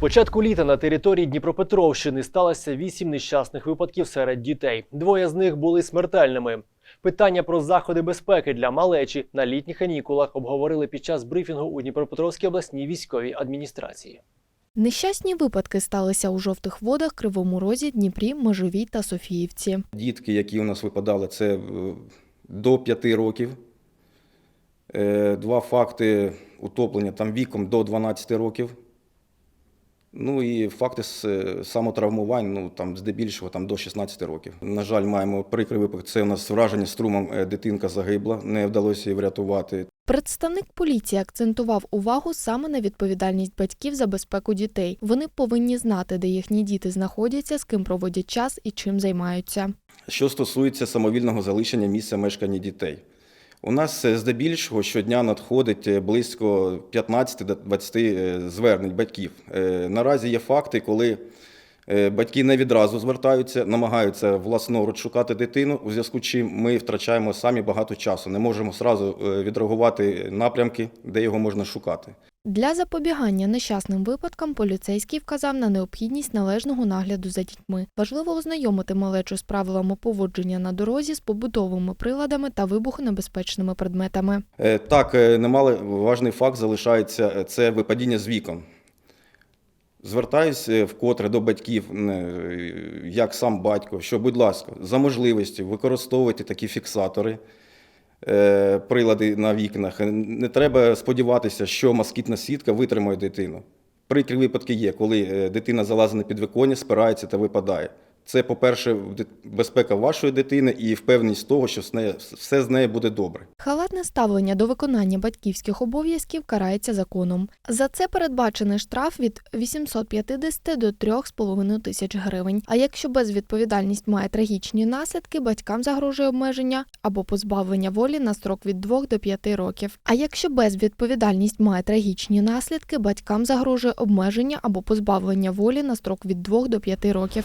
початку літа на території Дніпропетровщини сталося вісім нещасних випадків серед дітей. Двоє з них були смертельними. Питання про заходи безпеки для малечі на літніх канікулах обговорили під час брифінгу у Дніпропетровській обласній військовій адміністрації. Нещасні випадки сталися у жовтих водах, Кривому Розі, Дніпрі, Межовій та Софіївці. Дітки, які у нас випадали, це е, до 5 років. Е, Два факти утоплення там віком до 12 років. Ну і факти з е, самотравмувань, ну там здебільшого там до 16 роких. На жаль, маємо прикрий випадок. Це у нас враження струмом е, дитинка загибла, не вдалося її врятувати. Представник поліції акцентував увагу саме на відповідальність батьків за безпеку дітей. Вони повинні знати, де їхні діти знаходяться, з ким проводять час і чим займаються. Що стосується самовільного залишення місця мешкання дітей. У нас е, здебільшого щодня надходить е, близько 15-20 е, звернень батьків. Наразі є факти, коли батьки не відразу звертаються, намагаються власноруч шукати дитину, у зв'язку з чим ми втрачаємо самі багато часу. Не можемо зразу е, відреагувати напрямки, де його можна шукати. Для запобігання нещасним випадкам поліцейський вказав на необхідність належного нагляду за дітьми. Важливо ознайомити малечу з правилами поводження на дорозі з побутовими приладами та вибухонебезпечними предметами. Е, Так, е, немало важний факт залишається е, це випадіння з вікон. Звертаюсь е, вкотре до батьків, як сам батько, що, будь ласка, за можливості використовуйте такі фіксатори, прилади на вікнах. Не треба сподіватися, що москітна сітка витримає дитину. Прикрі випадки є, коли е, дитина залазить на підвиконня, спирається та випадає. Це, по-перше, безпека вашої дитини і впевненість того, що з нею- все з нею буде добре. Халатне ставлення до виконання батьківських обов'язків карається законом. За це передбачений штраф від 850 до 3,5 тисяч гривень. А якщо безвідповідальність має трагічні наслідки, батькам загрожує обмеження або позбавлення волі на строк від 2 до 5 років. А якщо безвідповідальність має трагічні наслідки, батькам загрожує обмеження або позбавлення волі на строк від 2 до 5 років.